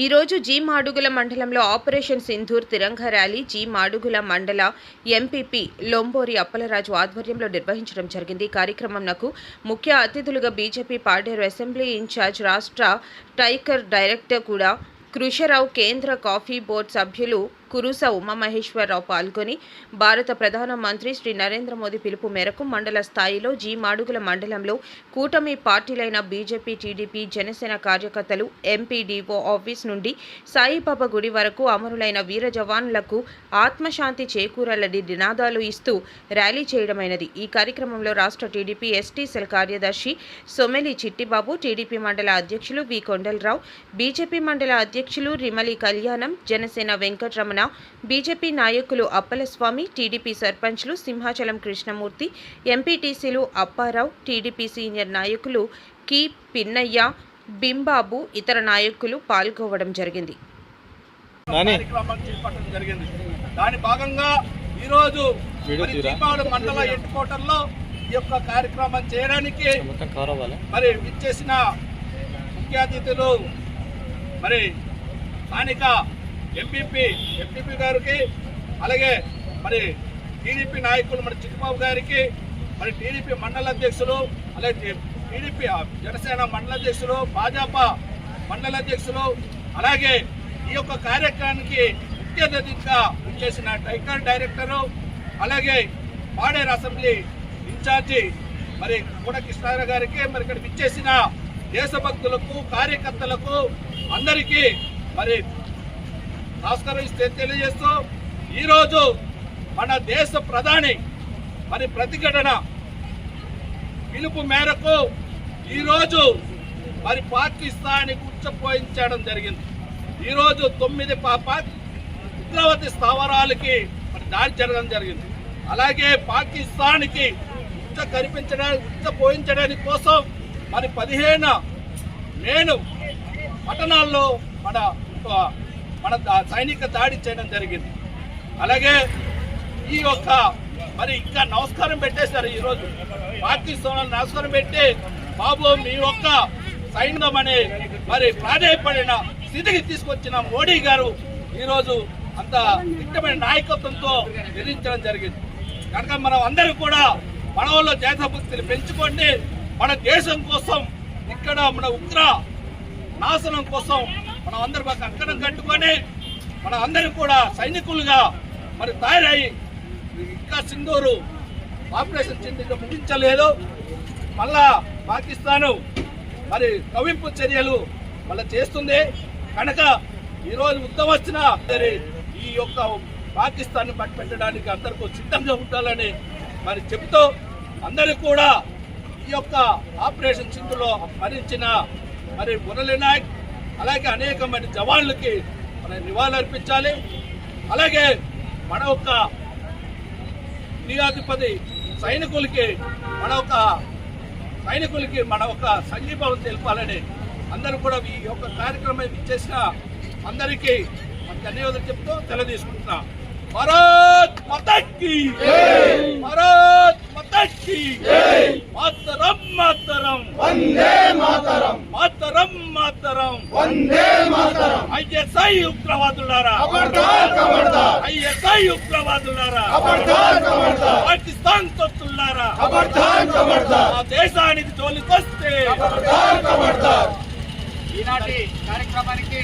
ఈరోజు జీ మాడుగుల మండలంలో operation Sindoor Tiranga rally. G Madugula మండల ఎంపీపీ లొంబోరి అప్పలరాజు ఆధ్వర్యంలో నిర్వహించడం జరిగింది. ఈ కార్యక్రమంకు ముఖ్య అతిథులుగా బీజేపీ పాడేరు అసెంబ్లీ ఇన్ఛార్జ్ రాష్ట్ర టైకర్ డైరెక్టర్ కూడా కృషరావు కేంద్ర కాఫీ బోర్డు సభ్యులు కురుస ఉమామహేశ్వరరావు పాల్గొని భారత ప్రధాన మంత్రి శ్రీ నరేంద్ర మోదీ పిలుపు మేరకు మండల స్థాయిలో జీ మాడుగుల మండలంలో కూటమి పార్టీలైన బీజేపీ టీడీపీ జనసేన కార్యకర్తలు ఎంపీడీఓ ఆఫీస్ నుండి సాయిబాబా గుడి వరకు అమరులైన వీర జవాన్లకు ఆత్మశాంతి చేకూరాలని నినాదాలు ఇస్తూ ర్యాలీ చేయడమైనది. ఈ కార్యక్రమంలో రాష్ట్ర టీడీపీ ఎస్టీ సెల్ కార్యదర్శి సొమెలి చిట్టిబాబు టీడీపీ మండల అధ్యక్షులు వి కొండలరావు బీజేపీ మండల అధ్యక్షులు రిమలి కళ్యాణం జనసేన వెంకటరమణ బీజేపీ నాయకులు అప్పలస్వామి టీడీపీ సర్పంచ్లు సింహాచలం కృష్ణమూర్తి ఎంపీటీసీలు అప్పారావు టీడీపీ సీనియర్ నాయకులు కి పిన్నయ్య బింబాబు ఇతర నాయకులు పాల్గొవడం జరిగింది. దాని భాగంగా ఈరోజు మండల హెడ్ క్వార్టర్లో ఈ యొక్క కార్యక్రమం చేయడానికి మరి విచ్చేసిన ముఖ్య అతిథులు మరి స్థానిక ఎంపీపీ ఎంపీపీ గారికి అలాగే మరి టీడీపీ నాయకులు మరి చిట్టుబాబు గారికి మరి టీడీపీ మండల అధ్యక్షులు అలాగే టీడీపీ జనసేన మండల అధ్యక్షులు భాజపా మండల అధ్యక్షులు అలాగే ఈ యొక్క కార్యక్రమానికి ముఖ్య అతిథిగా చేసిన టైకర్ డైరెక్టరు అలాగే పాడేరు అసెంబ్లీ ఇన్ఛార్జి మరి కూడా కృష్ణారావు గారికి మరి ఇక్కడ విచ్చేసిన దేశభక్తులకు కార్యకర్తలకు అందరికీ మరి నమస్కారం తెలియజేస్తూ ఈరోజు మన దేశ ప్రధాని మరి ప్రతిఘటన పిలుపు మేరకు ఈరోజు మరి పాకిస్తాన్కి ఉచ్చపోయించడం జరిగింది. ఈరోజు తొమ్మిది పాప ఉగ్రవతి స్థావరాలకి మరి దాడి జరగడం జరిగింది. అలాగే పాకిస్తాన్కి ఉచ్చ కనిపించడానికి ఉచ్చ పోయించడానికి కోసం మరి పదిహేను నేను పట్టణాల్లో మన మన సైనిక దాడి చేయడం జరిగింది. అలాగే ఈ యొక్క మరి ఇంకా నమస్కారం పెట్టేశారు ఈరోజు. పాకిస్తాన్ నమస్కారం పెట్టి బాబు మీ యొక్క సైన్యమని మరి ప్రాధాయపడిన స్థితికి తీసుకొచ్చిన మోడీ గారు ఈరోజు అంత ఇష్టమైన నాయకత్వంతో నిర్మించడం జరిగింది. కనుక మనం అందరూ కూడా మన వాళ్ళు దేశభక్తిని పెంచుకోండి. మన దేశం కోసం ఇక్కడ మన ఉగ్ర నాశనం కోసం మనం అందరూ ఒక అక్కడం కట్టుకొని మన అందరం కూడా సైనికులుగా మరి తయారై ఇంకా సింధూరు ఆపరేషన్ సింధూరు ముగించలేదు. మళ్ళా పాకిస్తాను మరి కవింపు చర్యలు మళ్ళీ చేస్తుంది. కనుక ఈరోజు ఉద్దం వచ్చినా సరే ఈ యొక్క పాకిస్తాన్ పట్టు పెట్టడానికి అందరికీ సిద్ధంగా ఉండాలని మరి చెబుతూ అందరూ కూడా ఈ యొక్క ఆపరేషన్ సింధులో మరించిన మరి మురళీ నాయక్ అలాగే అనేక మంది జవాన్లకి మనం నివాళులర్పించాలి అలాగే మన యొక్క నియాధిపతి సైనికులకి మన ఒక సైనికులకి మన ఒక సంఘీభావం తెలపాలని అందరూ కూడా ఈ యొక్క కార్యక్రమం ఇచ్చేసిన అందరికీ మన ధన్యవాదాలు చెప్తూ తెలియజేసుకుంటున్నాం భారత్ మతకి భారత్ మతకి మాతరం మాతరం. వందే మాతరం మాతరం. మాతరం వందే మాతరం ఐఎస్ఐ ఉగ్రవాదులారా. ఖబర్దార్ ఖబర్దార్ ఐఎస్ఐ ఉగ్రవాదులారా. ఖబర్దార్ ఖబర్దార్ పాకిస్తాన్ తొత్తులారా ఖబర్దార్ ఖబర్దార్ ఆ దేశానికి జోలికొస్తే. ఖబర్దార్ ఖబర్దార్ ఈనాటి కార్యక్రమానికి